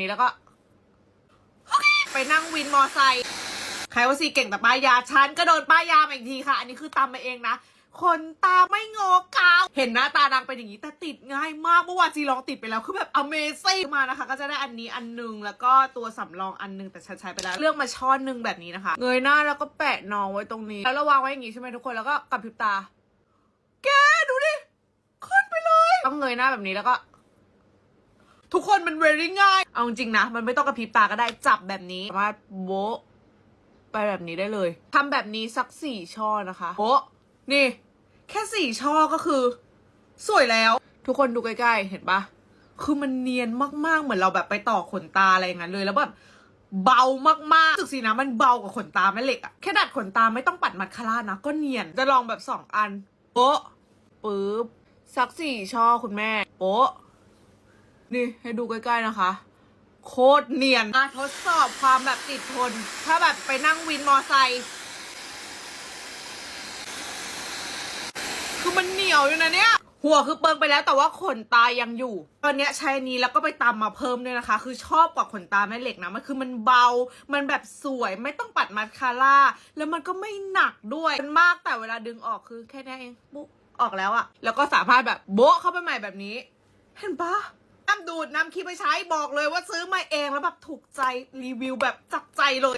นี้แล้วก็ไปนั่งวินมอไซค์ใครว่าซีเก่งแต่ป้ายยาฉันก็โดนป้ายยามาอีกทีค่ะ อันนี้คือตามมาเองนะคนตาไม่งอกาว เห็นหน้าตานางเป็นอย่างนี้ แต่ติดง่ายมาก เมื่อวานจีลองติดไปแล้ว คือแบบ Amazing มานะคะ ก็จะได้อันนี้อันหนึง แล้วก็ตัวสำรองอันหนึง แต่ฉันใช้ไปแล้ว เลือกมาช้อนหนึงแบบนี้นะคะ เงยหน้าแล้วก็แปะนองไว้ตรงนี้ แล้วราวางไว้อย่างนี้ใช่ไหมทุกคน แล้วก็กระพริบตา แกดูดิ ขึ้นไปเลย ต้องเงยหน้าแบบนี้แล้วก็ ทุกคนมัน very ง่าย เอาจริงนะ มันไม่ต้องกระพริบตาก็ได้จับแบบนี้สามารถโบะไปแบบนี้ได้เลยทำแบบนี้สักสี่ช่อนะคะโบะนี่ แค่สี่ช่อก็คือ สวยแล้ว ทุกคนดูใกล้ๆ เห็นปะคือมันเนียนมากๆ เหมือนเราแบบไปต่อขนตาอะไรอย่างนั้นเลยแล้วแบบเบามากๆรู้สึกสินะมันเบากว่าขนตาแม่เหล็กอะแค่ดัดขนตาไม่ต้องปัดมัดคาร่านะ ก็เนียน จะลองแบบสองอัน โป๊ะปึ๊บสักสี่ช่อคุณแม่ โป๊ะ นี่ให้ดูใกล้ๆนะคะ โคตรเนียนอะทดสอบความแบบติดทน ถ้าแบบไปนั่งวินมอไซค์คือมันเหนียวอยู่นะเนี่ย หัวคือเปิงไปแล้วแต่ว่าขนตายังอยู่ ตอนนี้ใช้นี้แล้วก็ไปตามมาเพิ่มด้วยนะคะ คือชอบกว่าขนตาแม่เหล็กนะ มันคือมันเบา มันแบบสวยไม่ต้องปัดมัสคาร่า แล้วมันก็ไม่หนักด้วย มันมากแต่เวลาดึงออกคือแค่นี้เอง ปุ๊ออกแล้วอะแล้วก็สามารถแบบโบ๊ะเข้าไปใหม่แบบนี้ เห็นปะ ดูดน้ำคลิปไปใช้บอกเลยว่าซื้อมาเองแล้วแบบถูกใจรีวิวแบบจับใจเลย